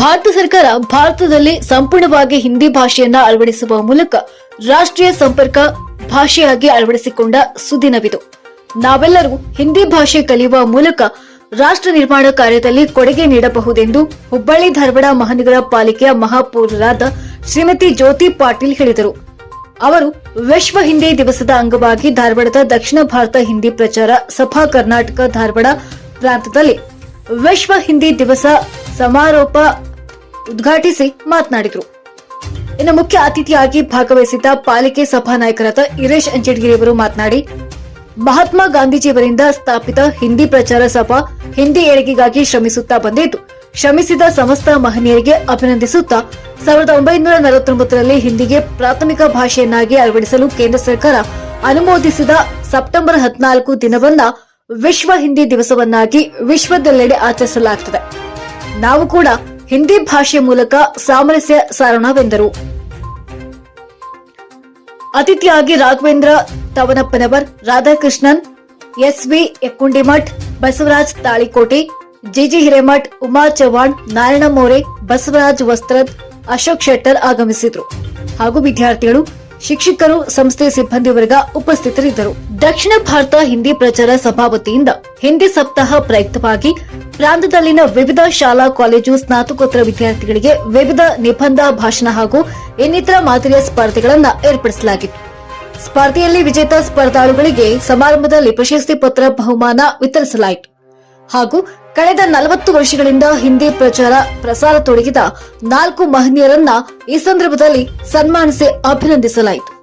ಭಾರತ ಸರ್ಕಾರ ಭಾರತದಲ್ಲಿ ಸಂಪೂರ್ಣವಾಗಿ ಹಿಂದಿ ಭಾಷೆಯನ್ನ ಅಳವಡಿಸುವ ಮೂಲಕ ರಾಷ್ಟ್ರೀಯ ಸಂಪರ್ಕ ಭಾಷೆಯಾಗಿ ಅಳವಡಿಸಿಕೊಂಡ ಸುದಿನವಿದು. ನಾವೆಲ್ಲರೂ ಹಿಂದಿ ಭಾಷೆ ಕಲಿಯುವ ಮೂಲಕ ರಾಷ್ಟ್ರ ನಿರ್ಮಾಣ ಕಾರ್ಯದಲ್ಲಿ ಕೊಡುಗೆ ನೀಡಬಹುದೆಂದು ಹುಬ್ಬಳ್ಳಿ ಧಾರವಾಡ ಮಹಾನಗರ ಪಾಲಿಕೆಯ ಮಹಾಪೌರರಾದ ಶ್ರೀಮತಿ ಜ್ಯೋತಿ ಪಾಟೀಲ್ ಹೇಳಿದರು. ಅವರು ವಿಶ್ವ ಹಿಂದಿ ದಿವಸದ ಅಂಗವಾಗಿ ಧಾರವಾಡದ ದಕ್ಷಿಣ ಭಾರತ ಹಿಂದಿ ಪ್ರಚಾರ ಸಭಾ ಕರ್ನಾಟಕ ಧಾರವಾಡ ಪ್ರಾಂತದಲ್ಲಿ ವಿಶ್ವ ಹಿಂದಿ ದಿವಸ ಸಮಾರೋಪ ಉದ್ಘಾಟಿಸಿ ಮಾತನಾಡಿದರು. ಇನ್ನು ಮುಖ್ಯ ಅತಿಥಿಯಾಗಿ ಭಾಗವಹಿಸಿದ್ದ ಪಾಲಿಕೆ ಸಭಾ ನಾಯಕರಾದ ಇರೇಶ್ ಅಂಚಡ್ಗಿರಿ ಅವರು ಮಾತನಾಡಿ, ಮಹಾತ್ಮ ಗಾಂಧೀಜಿಯವರಿಂದ ಸ್ಥಾಪಿತ ಹಿಂದಿ ಪ್ರಚಾರ ಸಭಾ ಹಿಂದಿ ಏಳಿಗೆಗಾಗಿ ಶ್ರಮಿಸುತ್ತಾ ಬಂದಿದ್ದು, ಶ್ರಮಿಸಿದ ಸಮಸ್ತ ಮಹನೀಯರಿಗೆ ಅಭಿನಂದಿಸುತ್ತಾ ಸಾವಿರದ ಒಂಬೈನೂರ ನಲವತ್ತೊಂಬತ್ತರಲ್ಲಿ ಹಿಂದಿಗೆ ಪ್ರಾಥಮಿಕ ಭಾಷೆಯನ್ನಾಗಿ ಅಳವಡಿಸಲು ಕೇಂದ್ರ ಸರ್ಕಾರ ಅನುಮೋದಿಸಿದ ಸೆಪ್ಟೆಂಬರ್ ಹದಿನಾಲ್ಕು ದಿನವನ್ನ ವಿಶ್ವ ಹಿಂದಿ ದಿವಸವನ್ನಾಗಿ ವಿಶ್ವದೆಲ್ಲೆಡೆ ಆಚರಿಸಲಾಗುತ್ತದೆ ನಾವು ಕೂಡ ಹಿಂದಿ ಭಾಷೆ ಮೂಲಕ ಸಾಮರಸ್ಯ ಸಾರಣವೆಂದರು. ಅತಿಥಿಯಾಗಿ Raghavendra Tavanappanavar, Radhakrishnan, S V Ekkundimath, Basavaraj Talikote, G G Hiremath, Uma Chavan, Narayana More, Basavaraj Vastrad, Ashok Shettar ಆಗಮಿಸಿದ್ರು. ಹಾಗೂ ವಿದ್ಯಾರ್ಥಿಗಳು, ಶಿಕ್ಷಕರು, ಸಂಸ್ಥೆ ಸಿಬ್ಬಂದಿ ವರ್ಗ ಉಪಸ್ಥಿತರಿದ್ದರು. ದಕ್ಷಿಣ ಭಾರತ ಹಿಂದಿ ಪ್ರಚಾರ ಸಭಾ ವತಿಯಿಂದ ಹಿಂದಿ ಸಪ್ತಾಹ ಪ್ರಯುಕ್ತವಾಗಿ ಪ್ರಾಂತದಲ್ಲಿನ ವಿವಿಧ ಶಾಲಾ, ಕಾಲೇಜು, ಸ್ನಾತಕೋತ್ತರ ವಿದ್ಯಾರ್ಥಿಗಳಿಗೆ ವಿವಿಧ ನಿಬಂಧ ಭಾಷಣ ಹಾಗೂ ಇನ್ನಿತರ ಮಾದರಿಯ ಸ್ಪರ್ಧೆಗಳನ್ನು ಏರ್ಪಡಿಸಲಾಗಿತ್ತು. ಸ್ಪರ್ಧೆಯಲ್ಲಿ ವಿಜೇತ ಸ್ಪರ್ಧಾಳುಗಳಿಗೆ ಸಮಾರಂಭದಲ್ಲಿ ಪ್ರಶಸ್ತಿ ಪತ್ರ, ಬಹುಮಾನ ವಿತರಿಸಲಾಯಿತು. ಹಾಗೂ ಕಳೆದ ನಲವತ್ತು ವರ್ಷಗಳಿಂದ ಹಿಂದಿ ಪ್ರಚಾರ ಪ್ರಸಾರ ತೊಡಗಿದ ನಾಲ್ಕು ಮಹನೀಯರನ್ನ ಈ ಸಂದರ್ಭದಲ್ಲಿ ಸನ್ಮಾನಿಸಿ ಅಭಿನಂದಿಸಲಾಯಿತು.